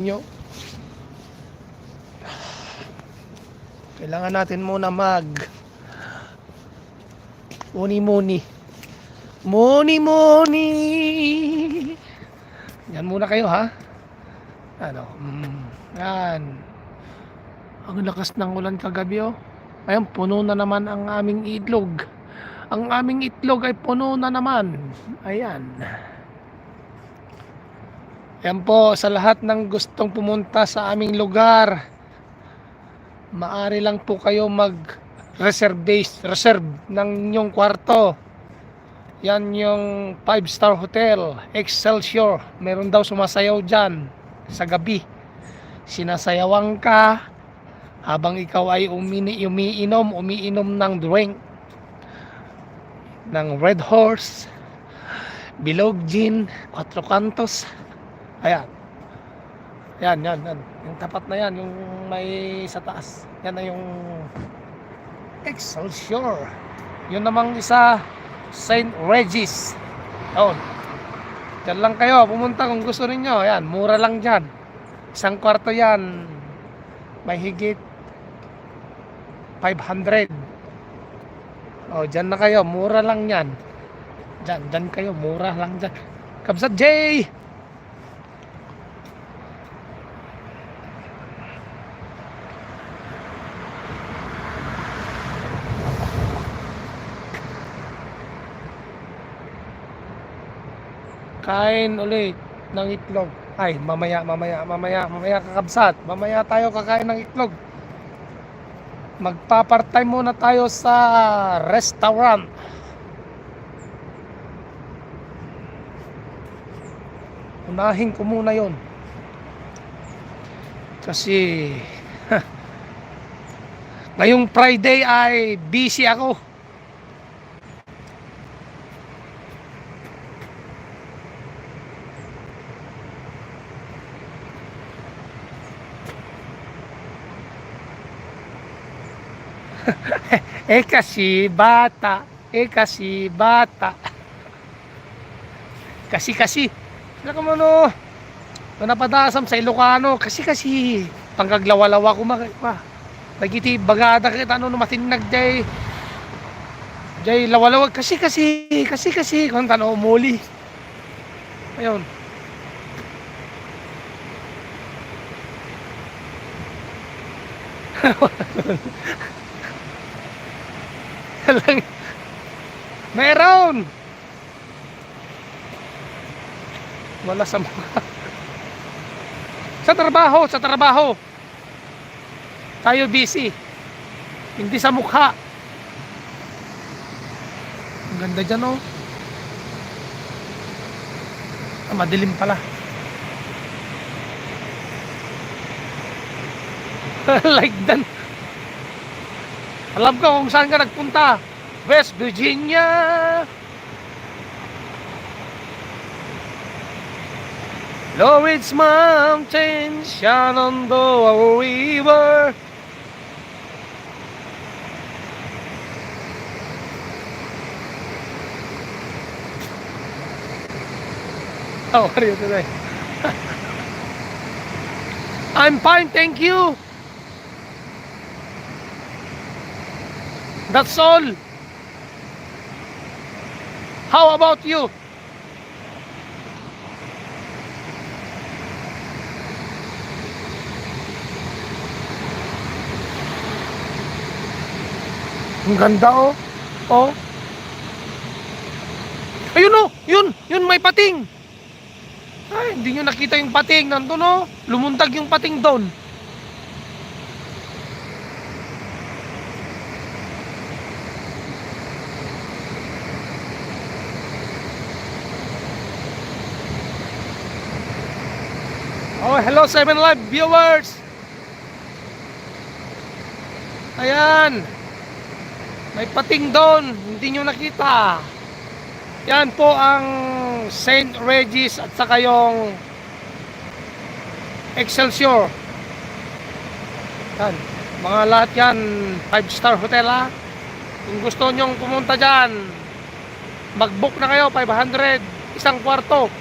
nyo. Kailangan natin muna mag muni muni. Muni muni. Yan muna kayo ha. Ano? Mm, yan. Ang lakas ng ulan kagabi oh. Ayun, puno na naman ang aming itlog. Ang aming itlog ay puno na naman. Ayan. Yan po sa lahat ng gustong pumunta sa aming lugar. Maari lang po kayo mag reserve ng inyong kwarto. Yan yung 5 star hotel, Excelsior. Meron daw sumasayaw dyan sa gabi. Sinasayawan ka habang ikaw ay umini, umiinom, umiinom ng drink ng Red Horse, Bilog Gin, Quatro Cantos, Ayan. Yan, yan, yan. Yung tapat na yan, yung may sa taas. Yan na yung Excelsior. Yun namang isa, St. Regis. Yun. Diyan lang kayo, pumunta kung gusto ninyo. Yan, mura lang dyan. Isang kwarto yan. May higit 500. Oh, dyan na kayo, mura lang yan. Dyan, dyan kayo, mura lang dyan. Kamsat J! Kain ulit ng itlog. Ay, mamaya, mamaya, mamaya, mamaya kakabsat. Mamaya tayo kakain ng itlog. Magpa-part-time muna tayo sa restaurant. Unahin ko muna yon. Kasi ngayong Friday ay busy ako. eh kasi bata, eh kasi bata. Kasi kasi, sila ka mo no, no napadasam sa Ilocano, kasi kasi, panggaglawalawa ko mga, nagiti bagada kita ano matinag jay, jay lawalawag, kasi kasi, kasi kasi, kung tano umuli. Ayun. lang. Meron! Wala sa mukha. Sa trabaho, sa trabaho. Tayo busy. Hindi sa mukha. Ang ganda dyan, oh. Ah, madilim pala. like that. Alam ko kung saan ka nagpunta. West Virginia. Low Ridge Mountain, Shenandoah River. How are you today? I'm fine, thank you. That's all. How about you? Ang ganda oh. Oh. Ayun oh, yun, yun may pating. Ay, hindi nyo nakita yung pating nandun oh. Lumundag yung pating doon. Oh, hello 7 Live viewers. Ayan. May pating doon, hindi nyo nakita. Yan po ang St. Regis at saka yung Excelsior. Yan. Mga lahat yan, 5 star hotel ha. Kung gusto nyong pumunta dyan, mag-book na kayo, 500, isang kwarto.